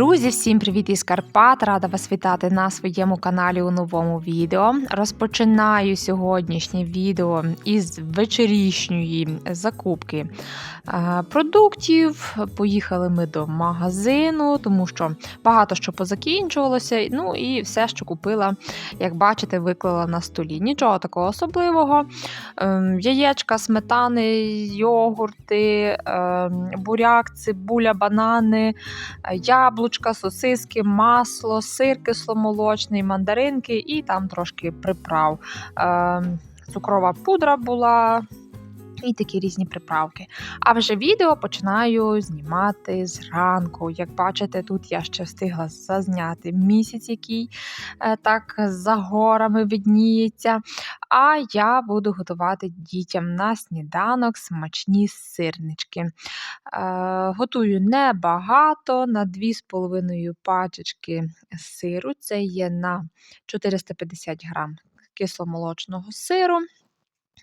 Peru Друзі, всім привіт із Карпат! Рада вас вітати на своєму каналі у новому відео. Розпочинаю сьогоднішнє відео із вечорішньої закупки е, продуктів. Поїхали ми до магазину, тому що багато що позакінчувалося. Ну і все, що купила, як бачите, виклала на столі. Нічого такого особливого. Ем, Яєчка, сметани, йогурти, ем, буряк, цибуля, банани яблучка, сосиски, масло, сир кисломолочний, мандаринки і там трошки приправ. Е, Цукрова пудра була. І такі різні приправки. А вже відео починаю знімати зранку. Як бачите, тут я ще встигла зазняти місяць, який е, так за горами видніється. А я буду готувати дітям на сніданок смачні сирнички. Е, Готую небагато на 2,5 пачечки сиру. Це є на 450 грам кисломолочного сиру.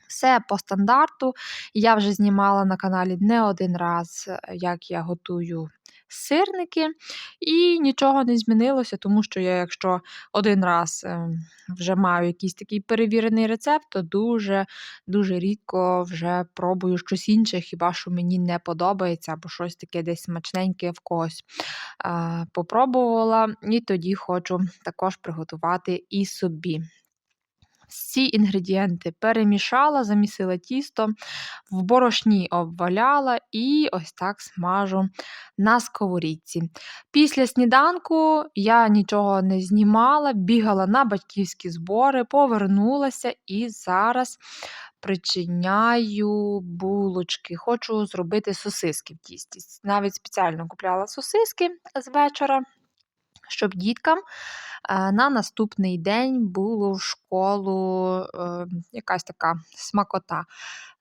Все по стандарту. Я вже знімала на каналі не один раз, як я готую сирники, і нічого не змінилося, тому що я, якщо один раз ем, вже маю якийсь такий перевірений рецепт, то дуже дуже рідко вже пробую щось інше, хіба що мені не подобається, або щось таке десь смачненьке в когось попробувала, і тоді хочу також приготувати і собі. Всі інгредієнти перемішала, замісила тісто, в борошні обваляла і ось так смажу на сковорідці. Pісля сніданку я нічого не знімала, бігала на батьківські збори, повернулася і зараз причиняю булочки. Хочу зробити сосиски в тісті. Навіть спеціально купляла сосиски з вечора щоб діткам е, на наступний день було в школу е, якась така смакота.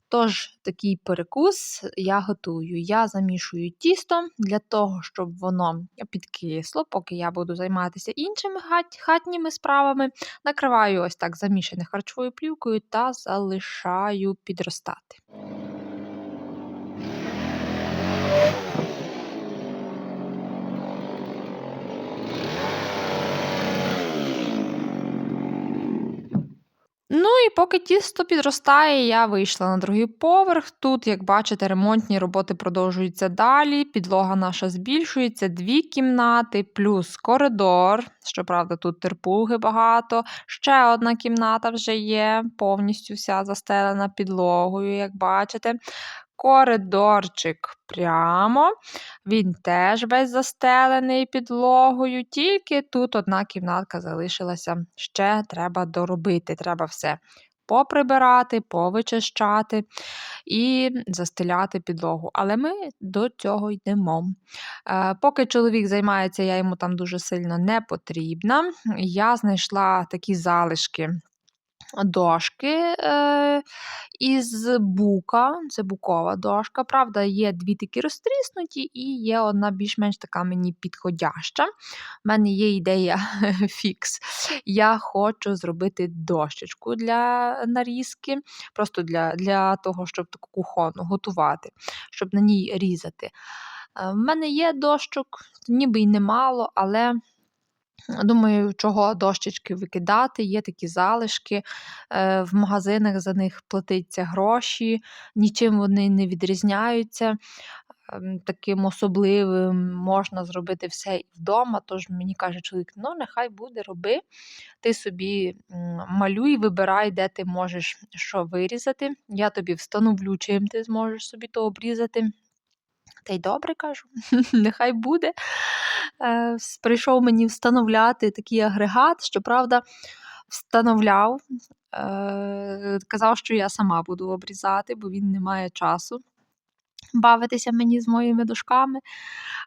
Тож, такий перекус я готую. Я замішую тісто для того, щоб воно підкисло, поки я буду займатися іншими хатніми справами. Накриваю ось так замішане харчовою плівкою та залишаю підростати. Ну і поки тісто підростає, я вийшла на другий поверх. Тут, як бачите, ремонтні роботи продовжуються далі. Підлога наша збільшується, дві кімнати, плюс коридор. Щоправда, тут терпуги багато. Ще одна кімната вже є, повністю вся застелена підлогою, як бачите коридорчик прямо, він теж весь застелений підлогою, тільки тут одна кімнатка залишилася. Ще треба доробити, треба все поприбирати, повичищати і застеляти підлогу. Але ми до цього йдемо. Е, поки чоловік займається, я йому там дуже сильно не потрібна. Я знайшла такі залишки дошки е, із бука, це букова дошка. Правда, є дві такі розтріснуті, і є одна більш-менш така мені підходяща. У мене є ідея фікс. Я хочу зробити дощечку для нарізки, просто для для того, щоб таку кухону готувати, щоб на ній різати. У е, мене є дощок, ніби й немало, але. Думаю, чого дощечки викидати, є такі залишки, е, в магазинах за них платиться гроші, нічим вони не відрізняються. Ем, таким особливим можна зробити все вдома. Тож мені каже чоловік: ну, нехай буде, роби. Ти собі малюй, вибирай, де ти можеш що вирізати. Я тобі встановлю, чим ти зможеш собі то обрізати. Та й добре кажу, нехай буде. Е, Прийшов мені встановляти такий агрегат, щоправда, встановляв, е, казав, що я сама буду обрізати, бо він не має часу бавитися мені з моїми дошками,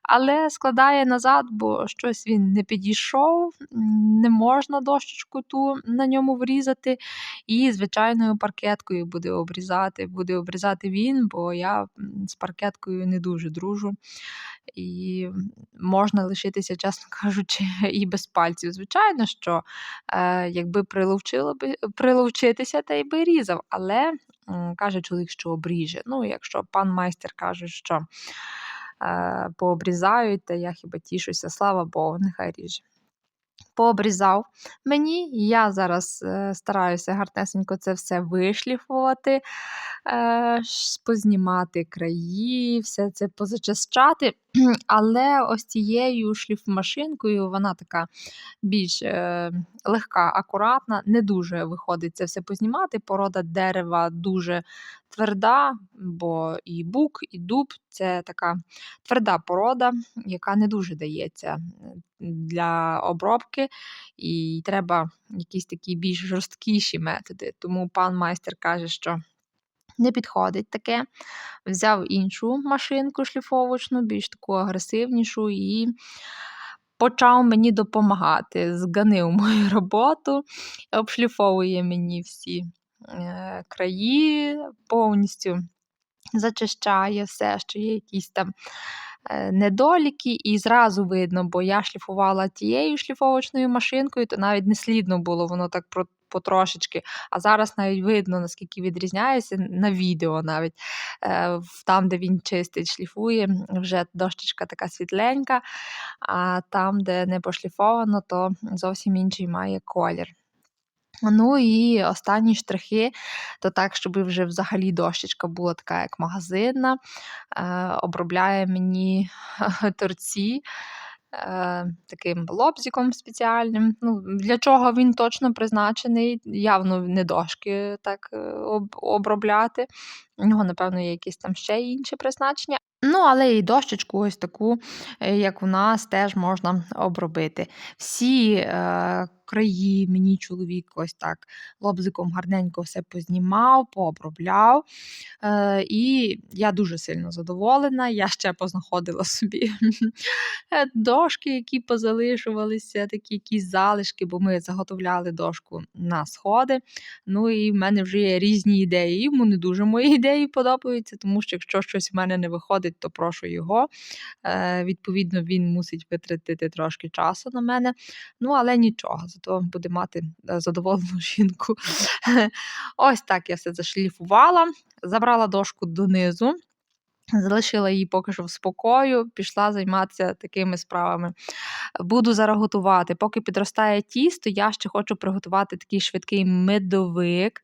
але складає назад, бо щось він не підійшов, не можна дощечку ту на ньому врізати. І звичайною паркеткою буде обрізати. Буде обрізати він, бо я з паркеткою не дуже дружу. І можна лишитися, чесно кажучи, і без пальців. Звичайно, що е, якби приловчило би приловчитися, та й би різав. Але каже чоловік, що обріже. Ну, якщо пан майстер каже, що е, пообрізають, та я хіба тішуся, слава Богу, нехай ріже. Пообрізав мені, я зараз е, стараюся гарнесенько це все вишліфувати, е, познімати краї, все це позачищати. Але ось цією шліфмашинкою вона така більш е, легка, акуратна, не дуже виходить це все познімати. Порода дерева дуже тверда, бо і бук, і дуб це така тверда порода, яка не дуже дається для обробки, і треба якісь такі більш жорсткіші методи. Тому пан майстер каже, що. Не підходить таке. Взяв іншу машинку шліфовочну, більш таку агресивнішу, і почав мені допомагати. Зганив мою роботу, обшліфовує мені всі е, краї, повністю зачищає все, що є якісь там е, недоліки, і зразу видно, бо я шліфувала тією шліфовочною машинкою, то навіть не слідно було, воно так. Потрошечки, а зараз навіть видно, наскільки відрізняється на відео навіть е, там, де він чистить, шліфує, вже дощечка така світленька, а там, де не пошліфовано, то зовсім інший має колір. Ну і останні штрихи, то так, щоб вже взагалі дощечка була така, як магазинна, е, обробляє мені торці. Е, Таким лобзиком спеціальним. Ну, для чого він точно призначений? Явно не дошки так е, обробляти. У нього, напевно, є якісь там ще інші призначення. Ну, але і дощечку, ось таку, е, як у нас, теж можна обробити. Всі е, краї мені чоловік ось так лобзиком гарненько все познімав, пообробляв. Е, і я дуже сильно задоволена. Я ще познаходила собі е, дошки, які позалишувалися, такі якісь залишки, бо ми заготовляли дошку на сходи. Ну і в мене вже є різні ідеї. Йому не дуже мої ідеї подобаються, тому що якщо щось в мене не виходить, то прошу його. Е, Відповідно, він мусить витратити трошки часу на мене. Ну, але нічого, зато буде мати е, задоволену жінку. Ось так я все зашліфувала, забрала дошку донизу. Залишила її поки що в спокою, пішла займатися такими справами. Буду зараз готувати. Поки підростає тісто, я ще хочу приготувати такий швидкий медовик.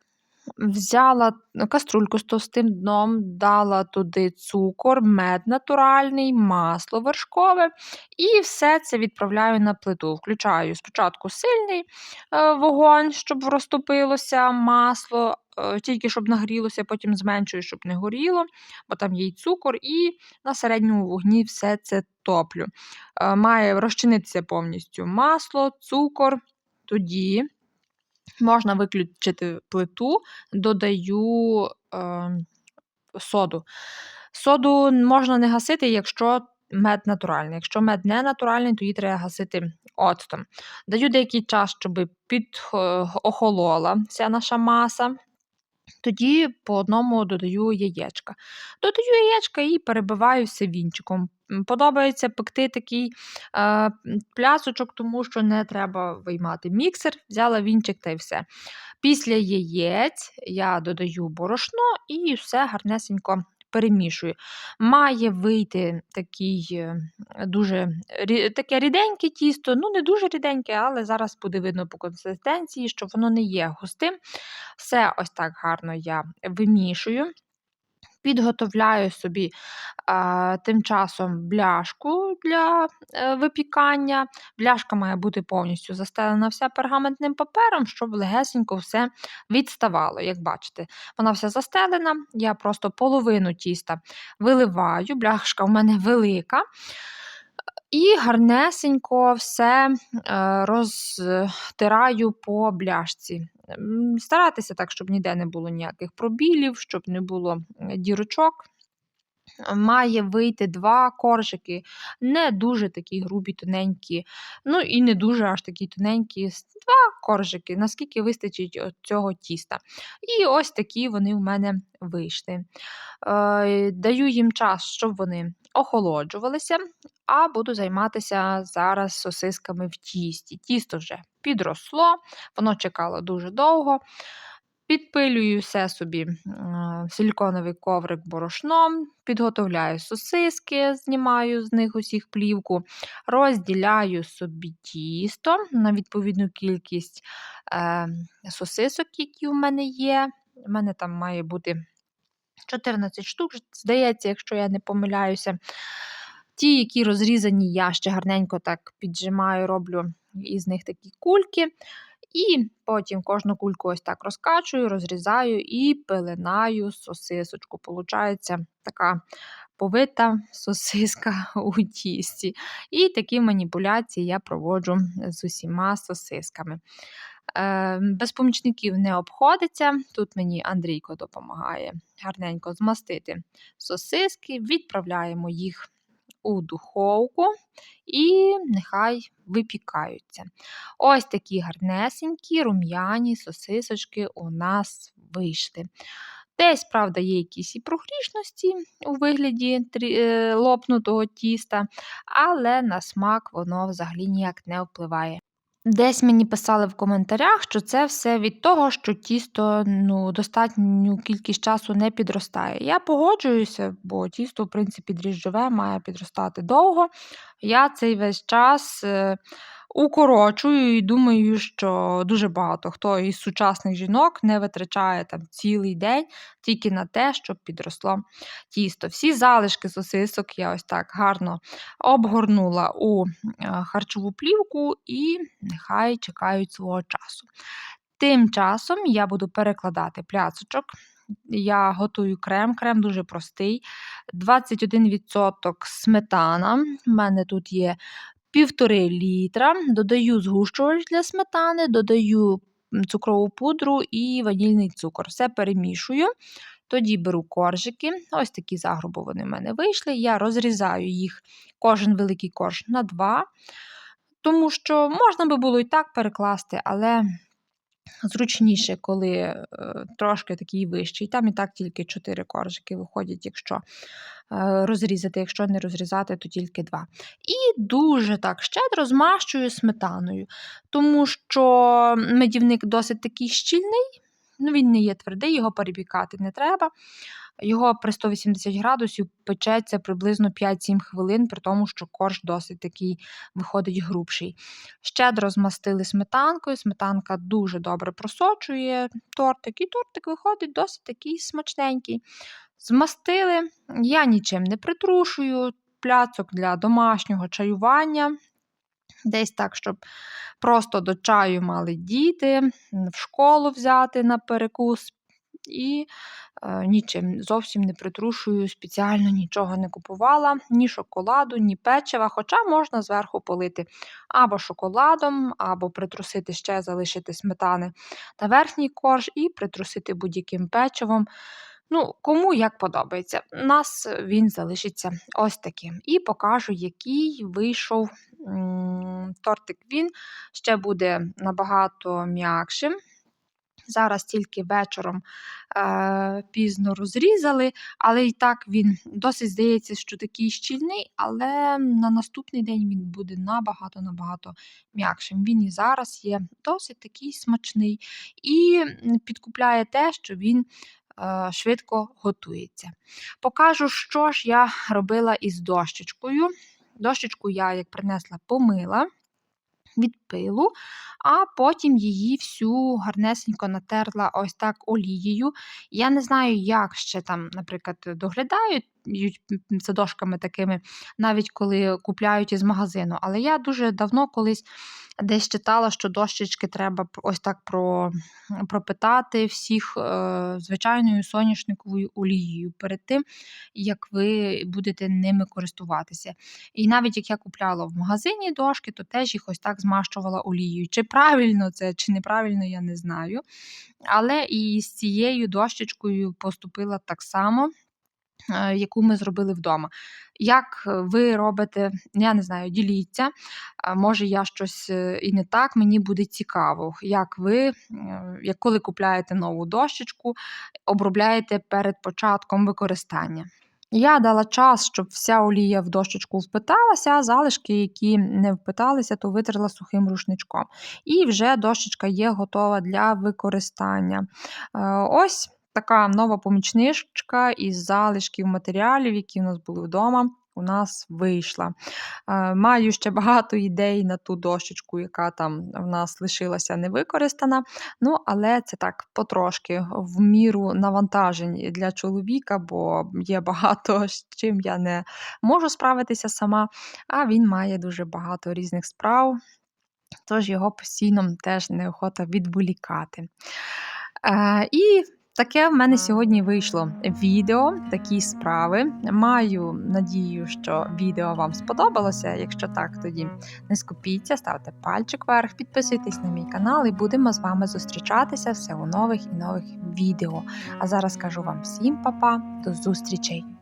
Взяла каструльку з товстим дном, дала туди цукор, мед натуральний, масло вершкове і все це відправляю на плиту. Включаю спочатку сильний е, вогонь, щоб розтопилося масло, е, тільки щоб нагрілося, потім зменшую, щоб не горіло, бо там є й цукор, і на середньому вогні все це топлю. Е, Має розчинитися повністю масло, цукор. Тоді Можна виключити плиту, додаю е, соду. Соду можна не гасити, якщо мед натуральний. Якщо мед не натуральний, то її треба гасити оцтом. Даю деякий час, щоб підохолола вся наша маса. Тоді по одному додаю яєчка. Додаю яєчка і перебиваю все вінчиком. Подобається пекти такий е, плясочок, тому що не треба виймати міксер, взяла вінчик та й все. Після яєць я додаю борошно і все гарнесенько перемішую. Має вийти такий е, дуже таке ріденьке тісто, ну не дуже ріденьке, але зараз буде видно по консистенції, що воно не є густим. Все ось так гарно я вимішую. Підготовляю собі а, тим часом бляшку для е, випікання. Бляшка має бути повністю застелена вся пергаментним папером, щоб легесенько все відставало. Як бачите, вона вся застелена. Я просто половину тіста виливаю, бляшка в мене велика. І гарнесенько все е, розтираю по бляшці. Старатися так, щоб ніде не було ніяких пробілів, щоб не було дірочок. Має вийти два коржики, не дуже такі грубі, тоненькі, ну і не дуже аж такі тоненькі. Два коржики, наскільки вистачить цього тіста. І ось такі вони в мене вийшли. Е, Даю їм час, щоб вони охолоджувалися, а буду займатися зараз сосисками в тісті. Тісто вже підросло, воно чекало дуже довго. Підпилюю все собі силіконовий коврик борошном, підготовляю сосиски, знімаю з них усіх плівку, розділяю собі тісто на відповідну кількість е, сосисок, які в мене є. У мене там має бути 14 штук, здається, якщо я не помиляюся. Ті, які розрізані, я ще гарненько так піджимаю, роблю із них такі кульки. І потім кожну кульку ось так розкачую, розрізаю і пеленаю сосисочку. Получається така повита сосиска у тісті. І такі маніпуляції я проводжу з усіма сосисками. Е, без помічників не обходиться. Тут мені Андрійко допомагає гарненько змастити сосиски, відправляємо їх у духовку і нехай випікаються. Ось такі гарнесенькі рум'яні сосисочки у нас вийшли. Десь, правда, є якісь і прогрішності у вигляді е, лопнутого тіста, але на смак воно взагалі ніяк не впливає. Десь мені писали в коментарях, що це все від того, що тісто ну, достатню кількість часу не підростає. Я погоджуюся, бо тісто, в принципі, дріжджове, має підростати довго. Я цей весь час е, укорочую і думаю, що дуже багато хто із сучасних жінок не витрачає там цілий день тільки на те, щоб підросло тісто. Всі залишки сосисок я ось так гарно обгорнула у е, харчову плівку і нехай чекають свого часу. Тим часом я буду перекладати пляцочок. Я готую крем, крем дуже простий. 21% сметана. У мене тут є півтори літра, додаю згущувач для сметани, додаю цукрову пудру і ванільний цукор. Все перемішую. Тоді беру коржики, ось такі загруби вони в мене вийшли. Я розрізаю їх, кожен великий корж на два, тому що можна би було і так перекласти, але зручніше, коли е, трошки такий вищий. Там і так тільки 4 коржики виходять, якщо розрізати, якщо не розрізати, то тільки два. І дуже так щедро змащую сметаною, тому що медівник досить такий щільний, ну він не є твердий, його перебікати не треба. Його при 180 градусів печеться приблизно 5-7 хвилин, при тому, що корж досить такий виходить грубший. Щедро змастили сметанкою, сметанка дуже добре просочує тортик, і тортик виходить досить такий смачненький. Змастили, я нічим не притрушую, пляцок для домашнього чаювання. Десь так, щоб просто до чаю мали діти, в школу взяти на перекус. І е, нічим зовсім не притрушую, спеціально нічого не купувала, ні шоколаду, ні печива, хоча можна зверху полити або шоколадом, або притрусити ще, залишити сметани та верхній корж і притрусити будь-яким печивом. Ну, Кому як подобається. У нас він залишиться ось таким. І покажу, який вийшов тортик. Він ще буде набагато м'якшим. Зараз тільки вечором е, пізно розрізали, але і так він досить здається, що такий щільний, але на наступний день він буде набагато-набагато м'якшим. Він і зараз є досить такий смачний і підкупляє те, що він. Е, швидко готується. Покажу, що ж я робила із дощечкою. Дощечку я, як принесла, помила від пилу, а потім її всю гарнесенько натерла ось так олією. Я не знаю, як ще там, наприклад, доглядають садошками такими, навіть коли купляють із магазину. Але я дуже давно колись десь читала, що дощечки треба ось так про, пропитати всіх е, звичайною соняшниковою олією перед тим, як ви будете ними користуватися. І навіть як я купляла в магазині дошки, то теж їх ось так змащувала олією. Чи правильно це, чи неправильно, я не знаю. Але і з цією дощечкою поступила так само. Е, яку ми зробили вдома. Як ви робите, я не знаю, діліться, може я щось е, і не так, мені буде цікаво, як ви, е, як коли купляєте нову дощечку, обробляєте перед початком використання. Я дала час, щоб вся олія в дощечку впиталася, а залишки, які не впиталися, то витерла сухим рушничком. І вже дощечка є готова для використання. Е, ось така нова помічничка із залишків матеріалів, які у нас були вдома. У нас вийшла. Е, Маю ще багато ідей на ту дощечку, яка там в нас лишилася невикористана. Ну, але це так потрошки в міру навантажень для чоловіка, бо є багато з чим я не можу справитися сама, а він має дуже багато різних справ, тож його постійно теж неохота відволікати. Е, і таке в мене сьогодні вийшло відео, такі справи. Маю надію, що відео вам сподобалося. Якщо так, тоді не скупіться, ставте пальчик вверх, підписуйтесь на мій канал і будемо з вами зустрічатися все у нових і нових відео. А зараз кажу вам всім па-па, до зустрічей!